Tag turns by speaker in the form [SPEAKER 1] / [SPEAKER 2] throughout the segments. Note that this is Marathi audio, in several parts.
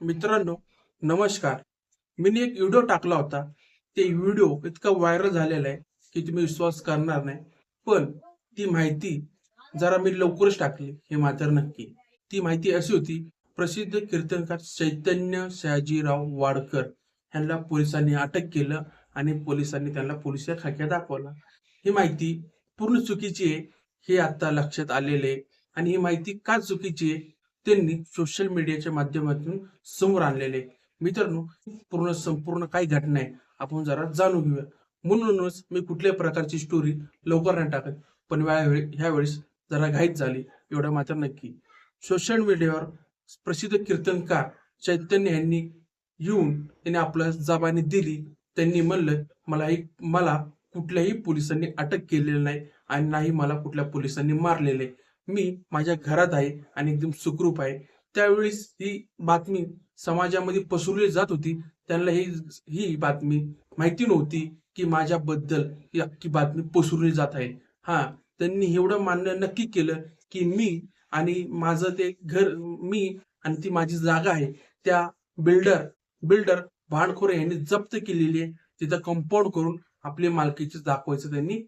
[SPEAKER 1] मित्रांनो नमस्कार. मी एक व्हिडिओ टाकला होता. ते व्हिडिओ इतका व्हायरल झालेला आहे की तुम्ही विश्वास करणार नाही. पण ती माहिती जरा मी लवकरच टाकली. हे मात्र नक्की. ती माहिती अशी होती प्रसिद्ध कीर्तनकार चैतन्य शहाजीराव वाडकर यांना पोलिसांनी अटक केलं आणि पोलिसांनी त्यांना पोलीस खाक्या दाखवला. ही माहिती पूर्ण चुकीची आहे हे आता लक्षात आलेले आणि ही माहिती का चुकीची आहे? त्यांनी सोशल मीडियाच्या माध्यमातून समोर आणलेले. आहे. मित्रांनो पूर्ण संपूर्ण काय घटना आहे. आपण जरा जाणून घेऊया. म्हणूनच मी कुठल्याही प्रकारची स्टोरी लवकर नाही टाकत. पण ह्यावेळेस ह्या वेळेस जरा घाईत झाली. एवढं मात्र नक्की. सोशल मीडियावर प्रसिद्ध कीर्तनकार चैतन्य यांनी येऊन त्यांनी आपल्या जबानी दिली. त्यांनी म्हणलं मला एक मला कुठल्याही पोलिसांनी अटक केलेली नाही आणि नाही मला कुठल्या पोलिसांनी मारलेले. मी माझ्या घरात आहे आणि एकदम सुखरूप आहे. त्यावेळेस ही बातमी समाजामध्ये पसरली जात होती. त्यांना ही ही बातमी माहिती नव्हती की माझ्याबद्दल ही बातमी पसरली जात आहे. हा त्यांनी एवढं मान्य नक्की केलं की मी आणि माझं ते घर मी आणि ती माझी जागा आहे. त्या बिल्डर बिल्डर भांडखोरे यांनी जप्त केलेली आहे. तिथं कंपाऊंड करून आपले मालकीचे दाखवायचं त्यांनी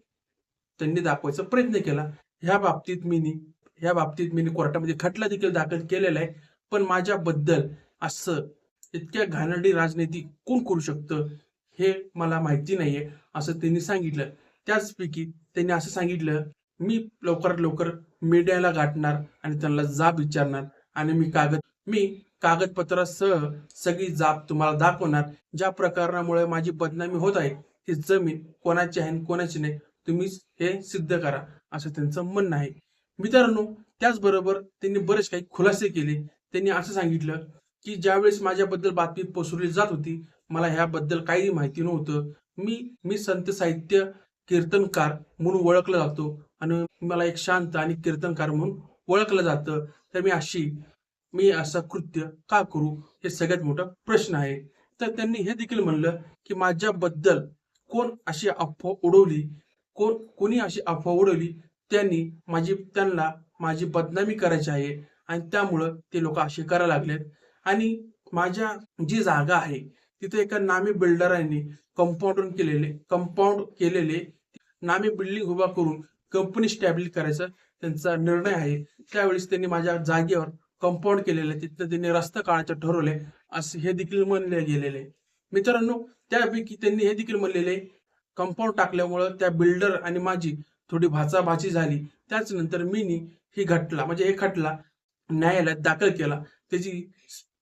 [SPEAKER 1] त्यांनी दाखवायचा प्रयत्न केला. ह्या बाबतीत मी ह्या बाबतीत मी कोर्टामध्ये खटला देखील दाखल केलेला आहे. पण माझ्याबद्दल असं इतक्या घाणडी राजनीती कोण करू शकतं हे मला माहिती नाहीये असं त्यांनी सांगितलं. त्याचपैकी त्यांनी असं सांगितलं मी लवकरात लवकर मीडियाला गाठणार आणि त्यांना जाब विचारणार आणि मी कागद मी कागदपत्रासह सगळी जाब तुम्हाला दाखवणार. ज्या प्रकरणामुळे माझी बदनामी होत आहे ती जमीन कोणाची आहे आणि कोणाची नाही तुम्हीच हे सिद्ध करा असं त्यांचं म्हणणं आहे. मित्रांनो त्याचबरोबर त्यांनी बरेच काही खुलासे केले. त्यांनी असं सांगितलं की ज्यावेळेस माझ्याबद्दल बातमी पसरवली जात होती मला ह्याबद्दल काही माहिती नव्हतं. मी मी संत साहित्य कीर्तनकार म्हणून ओळखलं जातो आणि मला एक शांत आणि कीर्तनकार म्हणून ओळखलं जातं. तर मी अशी मी असं कृत्य का करू हे सगळ्यात मोठा प्रश्न आहे. तर त्यांनी हे देखील म्हणलं की माझ्याबद्दल कोण अशी अफवा उडवली? कोण कोणी अशी अफवा उडवली त्यांनी माझी त्यांना माझी बदनामी करायची आहे आणि त्यामुळं ते लोक असे करायला लागलेत. आणि माझ्या जी जागा आहे तिथे एका नामी बिल्डरांनी कंपाऊंड केलेले कंपाऊंड केलेले नामी बिल्डिंग उभा करून कंपनी स्टॅब्लिश करायचा त्यांचा निर्णय आहे. त्यावेळेस त्यांनी माझ्या जागेवर कंपाऊंड केलेलं आहे तिथं त्यांनी रस्ता काढायचं ठरवले असे हे देखील म्हणले गेलेले मित्रांनो त्यापैकी त्यांनी हे देखील म्हणलेले कंपाऊंड टाकल्यामुळं त्या बिल्डर आणि माझी थोडी भाचाभाची झाली. त्याचनंतर मीनी ही घटला म्हणजे हे खटला न्यायालयात दाखल केला. त्याची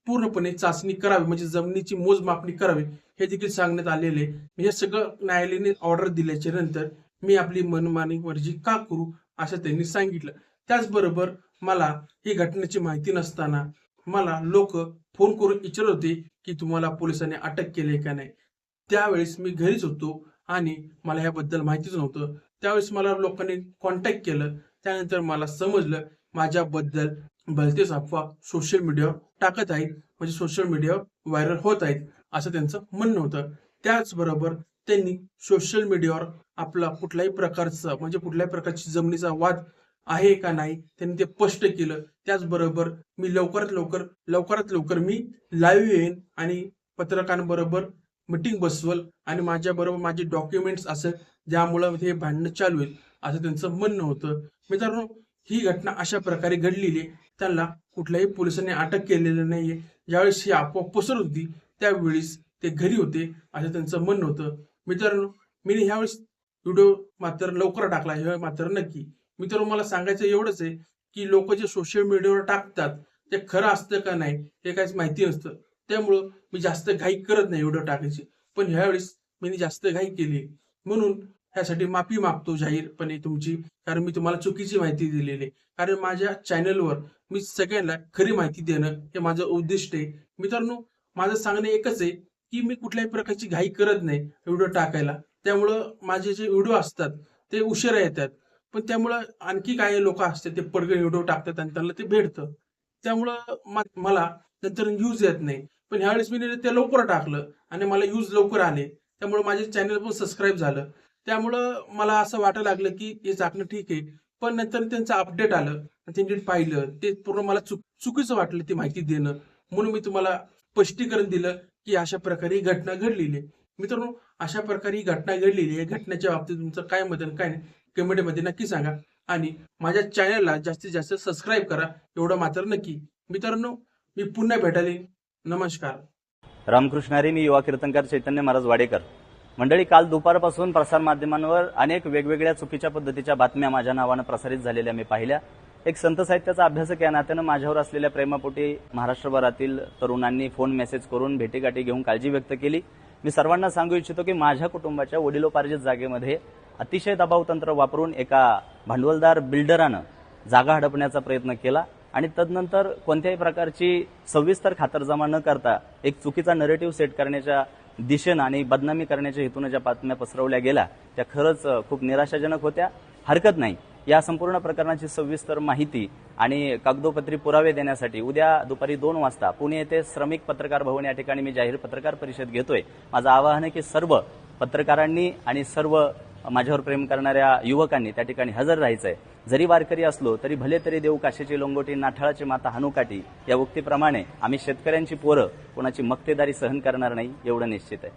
[SPEAKER 1] पूर्णपणे चाचणी करावी म्हणजे जमिनीची मोजमापणी करावी हे देखील सांगण्यात आलेले म्हणजे हे सगळं न्यायालयाने ऑर्डर दिल्याच्या नंतर मी आपली मनमानी मर्जी का करू असं त्यांनी सांगितलं. त्याचबरोबर मला ही घटनेची माहिती नसताना मला लोक फोन करून विचारत होते की तुम्हाला पोलिसांनी अटक केली का नाही. त्यावेळेस मी घरीच होतो. आणि मला ह्याबद्दल माहितीच नव्हतं. त्यावेळेस मला लोकांनी कॉन्टॅक्ट केलं. त्यानंतर मला समजलं माझ्याबद्दल भलतेच अफवा सोशल मीडियावर टाकत आहेत. म्हणजे सोशल मीडियावर व्हायरल होत आहेत असं त्यांचं म्हणणं होतं. त्याचबरोबर त्यांनी सोशल मीडियावर आपला कुठल्याही प्रकारचा म्हणजे कुठल्याही प्रकारची जमिनीचा वाद आहे का नाही त्यांनी ते स्पष्ट केलं. त्याचबरोबर मी लवकरात लवकर लवकरात लवकर मी लाईव्ह येईन आणि पत्रकारांबरोबर मिटिंग बसवल आणि माझ्याबरोबर माझे डॉक्युमेंट्स असं ज्यामुळं हे भांडणं चालू होईल असं त्यांचं म्हणणं होतं. मित्रांनो ही घटना अशा प्रकारे घडलेली आहे. त्यांना कुठल्याही पोलिसांनी अटक केलेलं नाहीये. ज्यावेळेस ही अफवा पसरत होती त्यावेळेस ते घरी होते असं त्यांचं म्हणणं होतं. मित्रांनो मी ह्यावेळेस व्हिडिओ मात्र लवकर टाकला हे मात्र नक्की. मित्रांनो मला सांगायचं एवढंच आहे की लोक जे सोशल मीडियावर टाकतात ते खरं असतं का नाही हे काहीच माहिती नसतं. त्यामुळं मी जास्त घाई करत नाही व्हिडिओ टाकायची. पण ह्यावेळेस मी जास्त घाई केली. म्हणून ह्यासाठी माफी मागतो जाहीरपणे तुमची. कारण मी तुम्हाला चुकीची माहिती दिलेली. आहे कारण माझ्या चॅनलवर मी सगळ्यांना खरी माहिती देणं हे माझं उद्दिष्ट आहे. मित्रांनो माझं सांगणं एकच आहे की मी कुठल्याही प्रकारची घाई करत नाही व्हिडिओ टाकायला. त्यामुळं माझे जे व्हिडिओ असतात ते उशिरा येतात. पण त्यामुळं आणखी काही लोक असतात ते पडगण व्हिडिओ टाकतात आणि त्यांना ते भेटतं. त्यामुळं मला नंतर न्यूज येत नाही. पण ह्यावेळेस मी ते लवकर टाकलं आणि मला यूज लवकर आले. त्यामुळे माझे चॅनल पण सबस्क्राईब झालं. त्यामुळं मला असं वाटायला लागलं की हे झाकणं ठीक आहे. पण नंतर त्यांचं अपडेट आलं त्यांनी पाहिलं. ते पूर्ण मला चुक चुकीचं वाटलं ती माहिती देणं. म्हणून मी तुम्हाला स्पष्टीकरण दिलं की अशा प्रकारे ही घटना घडलेली आहे. मित्रांनो अशा प्रकारे ही घटना घडलेली आहे. घटनेच्या बाबतीत तुमचं काय मत काय नाही कमेंटमध्ये नक्की सांगा. आणि माझ्या चॅनलला जास्तीत जास्त सबस्क्राईब करा. एवढं मात्र नक्की. मित्रांनो मी पुन्हा भेटायला. येईन. नमस्कार.
[SPEAKER 2] रामकृष्णारी मी युवा कीर्तनकार चैतन्य महाराज वाडेकर. मंडळी काल दुपारपासून प्रसारमाध्यमांवर अनेक वेगवेगळ्या चुकीच्या पद्धतीच्या बातम्या माझ्या नावानं प्रसारित झालेल्या मी पाहिल्या. एक संत साहित्याचा अभ्यासक या नात्यानं माझ्यावर असलेल्या प्रेमापोटी महाराष्ट्रभरातील तरुणांनी फोन मेसेज करून भेटीगाठी घेऊन काळजी व्यक्त केली. मी सर्वांना सांगू इच्छितो की माझ्या कुटुंबाच्या वडिलोपार्जित जागेमध्ये अतिशय दबाव तंत्र वापरून एका भांडवलदार बिल्डरानं जागा हडपण्याचा प्रयत्न केला. आणि तदनंतर कोणत्याही प्रकारची सविस्तर खातरजमा न करता एक चुकीचा नरेटिव्ह सेट करण्याच्या दिशेनं आणि बदनामी करण्याच्या हेतून ज्या बातम्या पसरवल्या गेल्या त्या खरंच खूप निराशाजनक होत्या. हरकत नाही. या संपूर्ण प्रकरणाची सविस्तर माहिती आणि कागदोपत्री पुरावे देण्यासाठी उद्या दुपारी दोन वाजता पुणे येथे श्रमिक पत्रकार भवन या ठिकाणी मी जाहीर पत्रकार परिषद घेतोय. माझं आवाहन आहे की सर्व पत्रकारांनी आणि सर्व माझ्यावर प्रेम करणाऱ्या युवकांनी त्या ठिकाणी हजर राहायचंय. जरी वारकरी असलो तरी भले तरी देऊ काशीची लोंगोटी नाठाळाची माता हनुकाठी या उक्तीप्रमाणे आम्ही शेतकऱ्यांची पोरं कोणाची मक्तेदारी सहन करणार नाही एवढं निश्चित आहे.